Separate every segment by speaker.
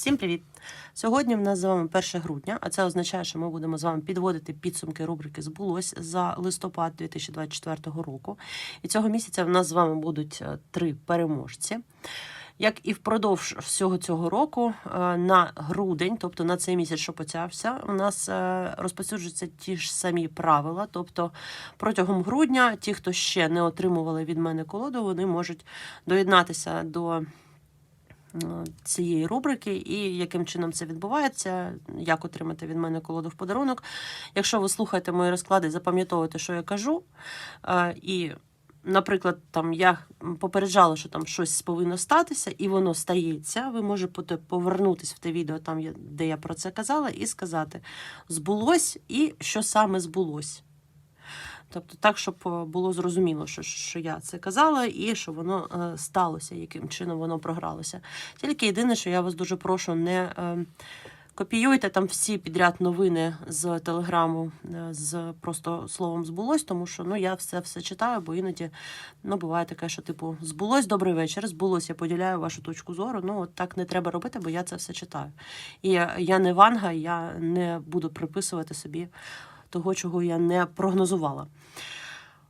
Speaker 1: Всім привіт! Сьогодні в нас з вами 1 грудня, а це означає, що ми будемо з вами підводити підсумки рубрики Збулось за листопад 2024 року. І цього місяця в нас з вами будуть е, три переможці. Як і впродовж всього цього року, е, на грудень, тобто на цей місяць, що почався, у нас е, розповсюджуються ті ж самі правила. Тобто протягом грудня ті, хто ще не отримували від мене колоду, вони можуть доєднатися до цієї рубрики і яким чином це відбувається, як отримати від мене колоду в подарунок. Якщо ви слухаєте мої розклади, запам'ятовуйте, що я кажу. е, І, наприклад, там я попереджала, що там щось повинно статися, і воно стається. Ви можете повернутися в те відео, там, де я про це казала, і сказати, збулось і що саме збулось. Тобто так, щоб е, було зрозуміло, що, що я це казала, і що воно е, сталося, яким чином воно програлося. Тільки єдине, що я вас дуже прошу, не е, копіюйте там всі підряд новини з телеграму з просто словом збулось, тому що ну, я все все читаю, бо іноді ну, буває таке, що типу збулось добрий вечір, збулось, я поділяю вашу точку зору. Ну, от так не треба робити, бо я це все читаю. І я не ванга, я не буду приписувати собі того, чого я не прогнозувала.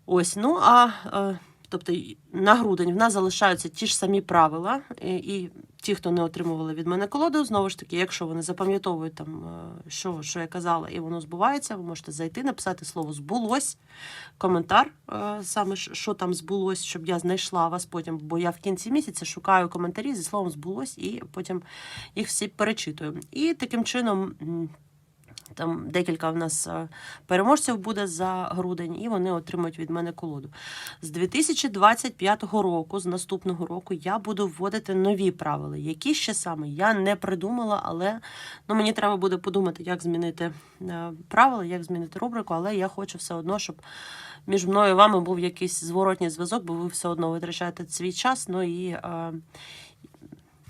Speaker 1: Ось, ну а е, тобто на грудень в нас залишаються ті ж самі правила, і, ті, хто не отримували від мене колоду, знову ж таки, якщо вони запам'ятовують там, е, що, що я казала, і воно збувається, ви можете зайти, написати слово збулось, коментар, е, саме що там збулось, щоб я знайшла вас потім, бо я в кінці місяця шукаю коментарі зі словом збулось, і потім їх всі перечитую. І таким чином. Там декілька в нас е, переможців буде за грудень, і вони отримують від мене колоду. З 2025 року, з наступного року, я буду вводити нові правила. Які ще саме я не придумала, але ну, мені треба буде подумати, як змінити е, правила, як змінити рубрику, але я хочу все одно, щоб між мною і вами був якийсь зворотній зв'язок, бо ви все одно витрачаєте свій час. Ну і е,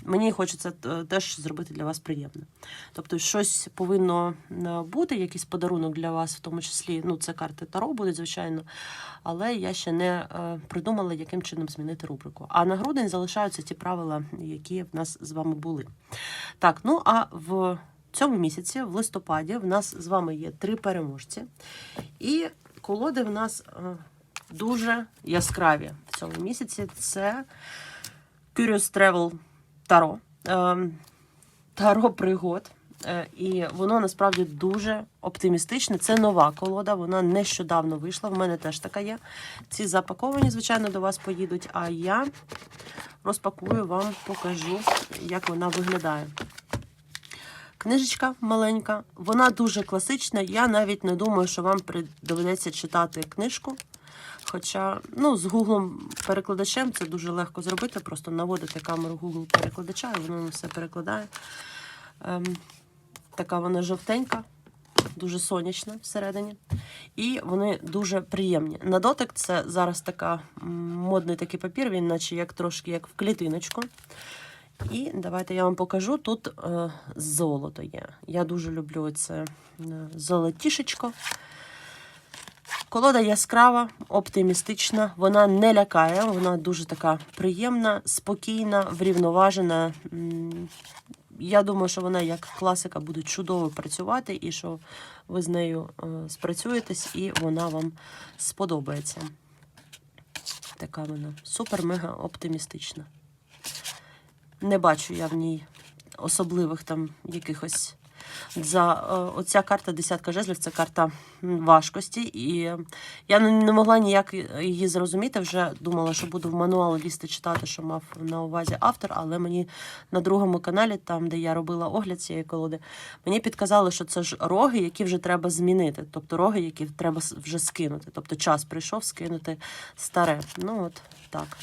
Speaker 1: мені хочеться е, теж зробити для вас приємне. Тобто, щось повинно е, бути, якийсь подарунок для вас, в тому числі, ну, це карти Таро будуть, звичайно. Але я ще не е, придумала, яким чином змінити рубрику. А на грудень залишаються ті правила, які в нас з вами були. Так, ну а в цьому місяці, в листопаді, в нас з вами є три переможці. І колоди в нас дуже яскраві в цьому місяці. Це Curious Travel Таро. Ем, Таро пригод. Е, І воно насправді дуже оптимістичне. Це нова колода, вона нещодавно вийшла. В мене теж така є. Ці запаковані, звичайно, до вас поїдуть. А я розпакую вам, покажу, як вона виглядає. Книжечка маленька, вона дуже класична. Я навіть не думаю, що вам доведеться читати книжку. Хоча, ну, з гуглом перекладачем це дуже легко зробити. Просто наводити камеру Google перекладача, і воно все перекладає. Ем, така вона жовтенька, дуже сонячна всередині. І вони дуже приємні. На дотик це зараз така модний такий папір, він наче як трошки як в клітиночку. І давайте я вам покажу. Тут е, золото є. Я дуже люблю це е, золотішечко. Колода яскрава, оптимістична, вона не лякає, вона дуже така приємна, спокійна, врівноважена. Я думаю, що вона як класика буде чудово працювати, і що ви з нею е, спрацюєтесь, і вона вам сподобається. Така вона супер-мега оптимістична. Не бачу я в ній особливих там якихось. За е, оця карта десятка жезлів це карта важкості, і я не, могла ніяк її зрозуміти. Вже думала, що буду в мануал лізти читати, що мав на увазі автор, але мені на другому каналі, там де я робила огляд цієї колоди, мені підказали, що це ж роги, які вже треба змінити. Тобто роги, які треба вже скинути. Тобто час прийшов скинути старе. Ну от так.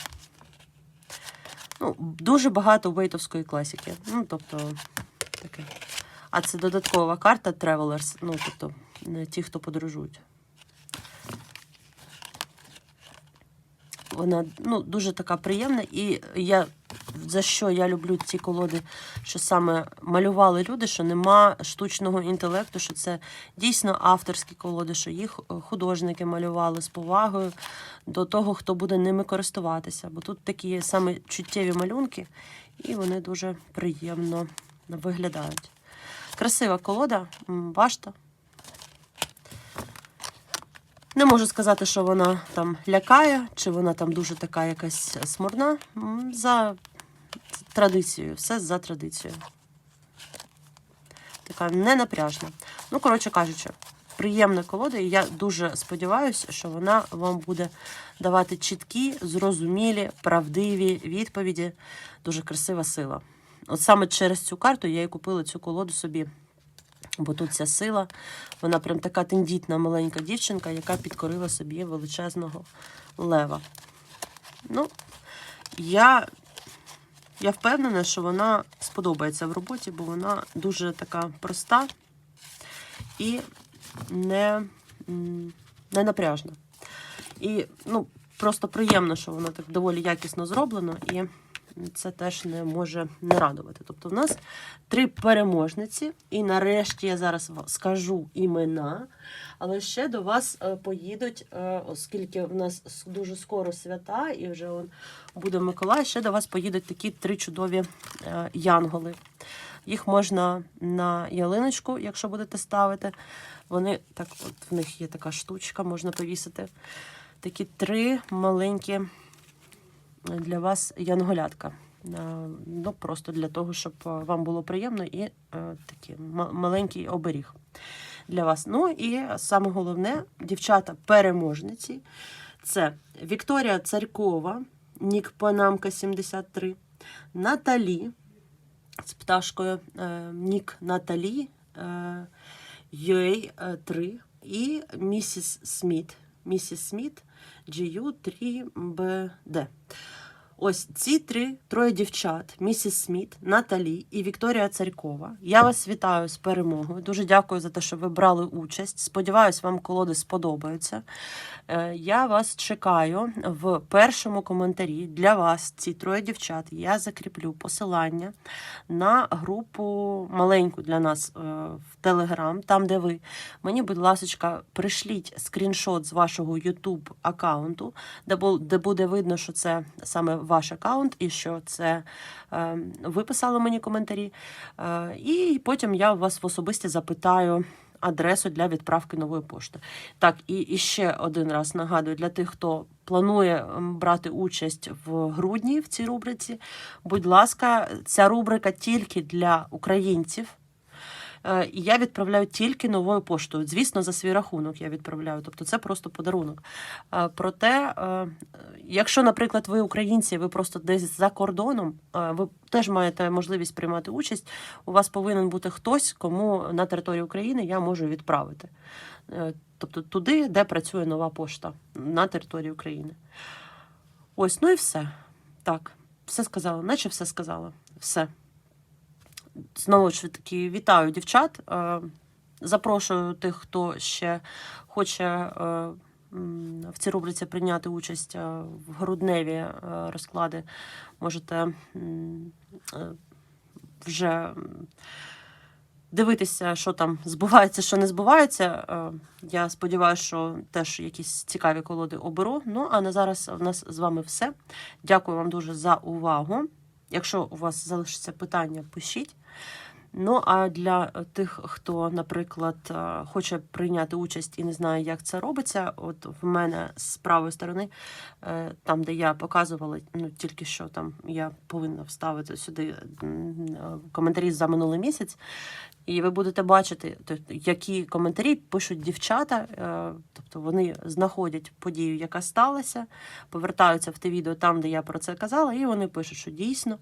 Speaker 1: Ну, дуже багато вейтовської класики. Ну, тобто, таке. А це додаткова карта Travelers, ну, тобто, не ті, хто подорожують. Вона ну, дуже така приємна, і я за що я люблю ці колоди, що саме малювали люди, що нема штучного інтелекту, що це дійсно авторські колоди, що їх е, художники малювали з повагою до того, хто буде ними користуватися. Бо тут такі саме чуттєві малюнки, і вони дуже приємно виглядають. Красива колода, башта. Не можу сказати, що вона там лякає, чи вона там дуже така якась смурна. За традицією, все за традицією. Така ненапряжна. Ну, коротше кажучи, приємна колода, і я дуже сподіваюся, що вона вам буде давати чіткі, зрозумілі, правдиві відповіді. Дуже красива сила. От саме через цю карту я і купила цю колоду собі. Бо тут ця сила, вона прям така тендітна маленька дівчинка, яка підкорила собі величезного лева. Ну, я, я впевнена, що вона сподобається в роботі, бо вона дуже така проста і не, не напряжна. І ну, просто приємно, що воно так доволі якісно зроблено, і це теж не може не радувати. Тобто, в нас три переможниці, і нарешті я зараз скажу імена, але ще до вас е, поїдуть, е, оскільки в нас дуже скоро свята, і вже он буде Миколай, ще до вас поїдуть такі три чудові е, янголи. Їх можна на ялиночку, якщо будете ставити. Вони так, от в них є така штучка, можна повісити. Такі три маленькі для вас янголятка. Е, Ну, просто для того, щоб е, вам було приємно і е, такий маленький оберіг для вас. Ну і саме головне, дівчата-переможниці. Це Вікторія Царькова, Нік Панамка 73, Наталі з пташкою Нік Наталі UA 3 і місіс Сміт. Місіс Сміт GU 3BD. Ось ці три троє дівчат: місіс Сміт, Наталі і Вікторія Царькова. Я вас вітаю з перемогою. Дуже дякую за те, що ви брали участь. Сподіваюсь, вам колоди сподобаються. Е, Я вас чекаю в першому коментарі для вас, ці троє дівчат. Я закріплю посилання на групу маленьку для нас е, в Телеграм, там, де ви. Мені, будь ласка, пришліть скріншот з вашого YouTube аккаунту, де буде видно, що це саме ваш аккаунт і що це е, ви писали мені коментарі. Е, і потім я вас в особисті запитаю. Адресу для відправки нової пошти. Так, і, і ще один раз нагадую для тих, хто планує брати участь в грудні в цій рубриці. Будь ласка, ця рубрика тільки для українців. Е, І я відправляю тільки новою поштою. Звісно, за свій рахунок я відправляю. Тобто це просто подарунок. Е, Проте, е, якщо, наприклад, ви українці, ви просто десь за кордоном, ви теж маєте можливість приймати участь. У вас повинен бути хтось, кому на території України я можу відправити. Тобто туди, де працює нова пошта на території України. Ось, ну і все. Так, все сказала, наче все сказала. Все. Знову ж таки, вітаю дівчат. Е, Запрошую тих, хто ще хоче е, в цій рубриці прийняти участь е, в грудневі розклади. Можете вже дивитися, що там збувається, що не збувається. Я сподіваюся, що теж якісь цікаві колоди оберу. Ну а на зараз в нас з вами все. Дякую вам дуже за увагу. Якщо у вас залишиться питання, пишіть. Ну а для тих, хто, наприклад, е, хоче прийняти участь і не знає, як це робиться, от в мене з правої сторони, е, там, де я показувала, ну тільки що там я повинна вставити сюди е, коментарі за минулий місяць. І ви будете бачити, які коментарі пишуть дівчата, тобто вони знаходять подію, яка сталася, повертаються в те відео там, де я про це казала, і вони пишуть, що дійсно.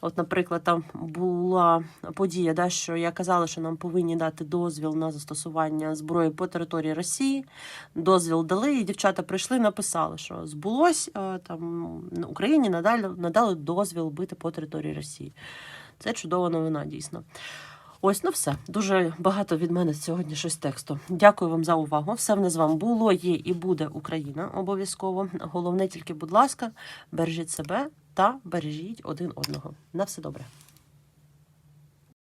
Speaker 1: От, наприклад, там була подія, да, що я казала, що нам повинні дати дозвіл на застосування зброї по території Росії. Дозвіл дали, і дівчата прийшли, написали, що збулось е, там на Україні надали, надали дозвіл бити по території Росії. Це чудова новина, дійсно. Ось, ну все. Дуже багато від мене сьогодні щось тексту. Дякую вам за увагу. Все в нас з вами було, є і буде Україна обов'язково. Головне тільки, будь ласка, бережіть себе та бережіть один одного. На все добре.